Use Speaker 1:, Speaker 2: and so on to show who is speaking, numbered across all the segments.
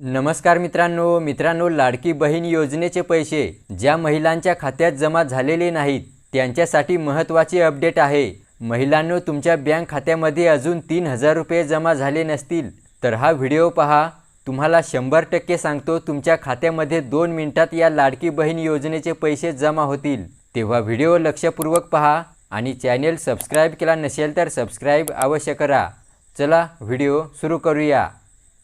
Speaker 1: नमस्कार मित्रांनो मित्रांनो लाडकी बहीण योजनेचे पैसे ज्या महिलांच्या खात्यात जमा झालेले नाहीत त्यांच्यासाठी महत्त्वाचे अपडेट आहे. महिलांनो तुमच्या बँक खात्यामध्ये अजून तीन हजार रुपये जमा झाले नसतील तर हा व्हिडिओ पहा. तुम्हाला शंभर टक्के सांगतो तुमच्या खात्यामध्ये दोन मिनिटात या लाडकी बहीण योजनेचे पैसे जमा होतील. तेव्हा व्हिडिओ लक्षपूर्वक पहा आणि चॅनेल सबस्क्राईब केला नसेल तर सबस्क्राईब अवश्य करा. चला व्हिडिओ सुरू करूया.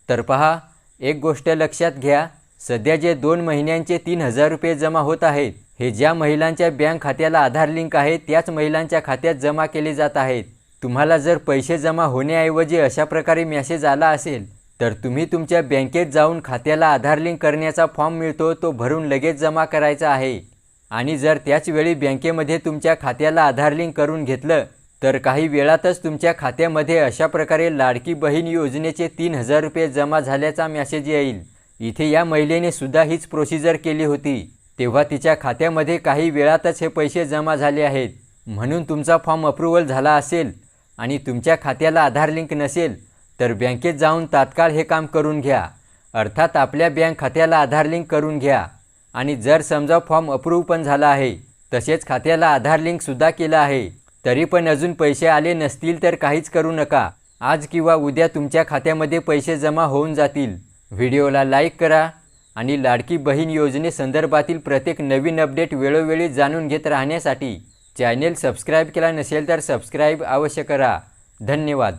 Speaker 1: तर पहा एक गोष्ट लक्षात घ्या सध्या जे दोन महिन्यांचे तीन हजार रुपये जमा होत आहेत हे ज्या महिलांच्या बँक खात्याला आधार लिंक आहे त्याच महिलांच्या खात्यात जमा केले जात आहेत. तुम्हाला जर पैसे जमा होण्याऐवजी अशा प्रकारे मेसेज आला असेल तर तुम्ही तुमच्या बँकेत जाऊन खात्याला आधार लिंक करण्याचा फॉर्म मिळतो तो भरून लगेच जमा करायचा आहे. आणि जर त्याचवेळी बँकेमध्ये तुमच्या खात्याला आधार लिंक करून घेतलं तर काही वेळातच तुमच्या खात्यामध्ये अशा प्रकारे लाडकी बहीण योजनेचे तीन हजार रुपये जमा झाल्याचा मेसेज येईल. इथे या महिलेने सुद्धा हीच प्रोसिजर केली होती. तेव्हा तिच्या खात्यामध्ये काही वेळातच हे पैसे जमा झाले आहेत. म्हणून तुमचा फॉर्म अप्रुव्हल झाला असेल आणि तुमच्या खात्याला आधार लिंक नसेल तर बँकेत जाऊन तात्काळ हे काम करून घ्या. अर्थात आपल्या बँक खात्याला आधार लिंक करून घ्या. आणि जर समजा फॉर्म अप्रूव्ह पण झाला आहे तसेच खात्याला आधार लिंकसुद्धा केलं आहे तरी पण अजून पैसे आले नसतील तर काहीच करू नका. आज किंवा उद्या तुमच्या खात्यामध्ये पैसे जमा होऊन जातील. व्हिडिओला लाईक करा आणि लाडकी बहीण योजनेसंदर्भातील प्रत्येक नवीन अपडेट वेळोवेळी जाणून घेत राहण्यासाठी चॅनेल सबस्क्राईब केला नसेल तर सबस्क्राईब अवश्य करा. धन्यवाद.